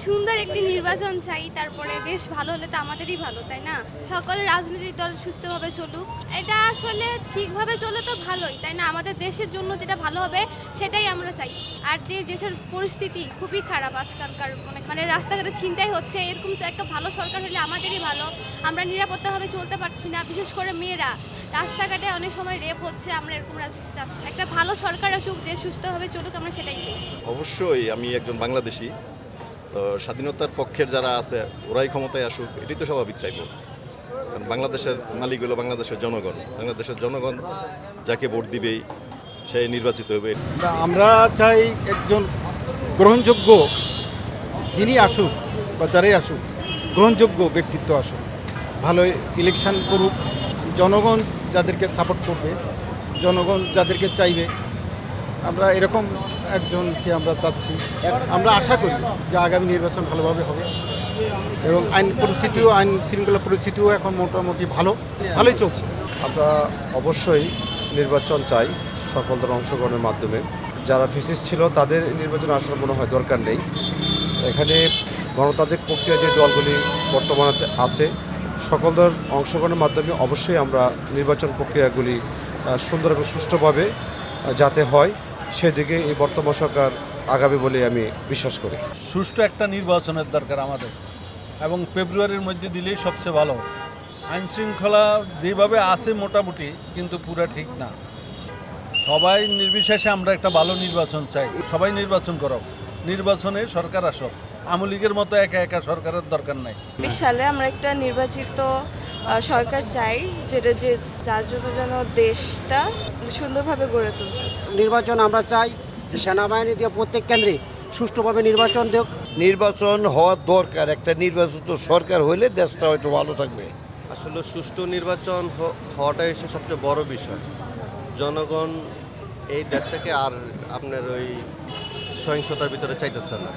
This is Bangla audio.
একটি নির্বাচন চাই, তারপরে দেশ ভালো হলে তো আমাদেরই ভালো, তাই না? সকল রাজনৈতিক দল সুস্থভাবে চলুক। এটা আসলে ঠিকভাবে চলে তো ভালোই, তাই না? আমাদের দেশের জন্য যেটা ভালো হবে, সেটাই আমরা চাই। আর যে দেশের পরিস্থিতি খুবই খারাপ আজকালকার অনেক মানে রাস্তাঘাটে ছিনতাই হচ্ছে, এরকম একটা ভালো সরকার হলে আমাদেরই ভালো। আমরা নিরাপত্তাভাবে চলতে পারছি না, বিশেষ করে মেয়েরা। রাস্তাঘাটে অনেক সময় রেপ হচ্ছে, আমরা এরকম রাজনীতি চাচ্ছি একটা ভালো সরকার আসুক, দেশ সুস্থভাবে চলুক, আমরা সেটাই চাই। অবশ্যই, আমি একজন বাংলাদেশি। তো স্বাধীনতার পক্ষের যারা আছে, ওরাই ক্ষমতায় আসুক, এটাই তো স্বাভাবিক চাইব। কারণ বাংলাদেশের মালিক হলো বাংলাদেশের জনগণ। বাংলাদেশের জনগণ যাকে ভোট দিবেই, সে নির্বাচিত হবে আমরা চাই একজন গ্রহণযোগ্য যিনি আসুক বা যারাই আসুক, গ্রহণযোগ্য ব্যক্তিত্ব আসুক, ভালো ইলেকশন করুক। জনগণ যাদেরকে সাপোর্ট করবে, জনগণ যাদেরকে চাইবে আমরা এরকম একজনকে আমরা চাচ্ছি। আমরা আশা করি যে আগামী নির্বাচন ভালোভাবে হবে এবং আইন পরিস্থিতিও, আইন শৃঙ্খলা পরিস্থিতিও এখন মোটামুটি ভালো, ভালোই চলছে। আমরা অবশ্যই নির্বাচন চাই সকল দল অংশগ্রহণের মাধ্যমে। যারা ফিসিস ছিল তাদের নির্বাচন আসার মনে হয় দরকার নেই। এখানে গণতান্ত্রিক প্রক্রিয়া যে দলগুলি বর্তমানে আছে সকল দল অংশগ্রহণের মাধ্যমে অবশ্যই আমরা নির্বাচন প্রক্রিয়াগুলি সুন্দর এবং সুষ্ঠুভাবে যাতে হয়। সেদিকে এই বর্তমান সরকার আগাবে বলে আমি বিশ্বাস করি। সুষ্ঠু একটা নির্বাচনের দরকার আমাদের এবং ফেব্রুয়ারির মধ্যে দিলেই সবচেয়ে ভালো আইন শৃঙ্খলা যেভাবে আছে মোটামুটি কিন্তু পুরা ঠিক না। সবাই নির্বিশেষে আমরা একটা ভালো নির্বাচন চাই। সবাই নির্বাচন করো নির্বাচনে সরকার আসক। আওয়ামী লীগের মতো একা একা সরকারের দরকার নাই। চব্বিশ সালে আমরা একটা নির্বাচিত সরকার চাই যেটা যে যার জন্য যেন দেশটা সুন্দরভাবে গড়ে তুলবে নির্বাচন আমরা চাই যে সেনাবাহিনী দিয়ে প্রত্যেক কেন্দ্রে সুষ্ঠুভাবে নির্বাচন দেখ নির্বাচন হওয়ার দরকার একটা নির্বাচিত সরকার হইলে দেশটা হয়তো ভালো থাকবে। আসলে সুষ্ঠু নির্বাচন হ- হওয়াটাই হচ্ছে সবচেয়ে বড় বিষয়। জনগণ এই দেশটাকে আর আপনার ওই সহিংসতার ভিতরে চাইতেছে না।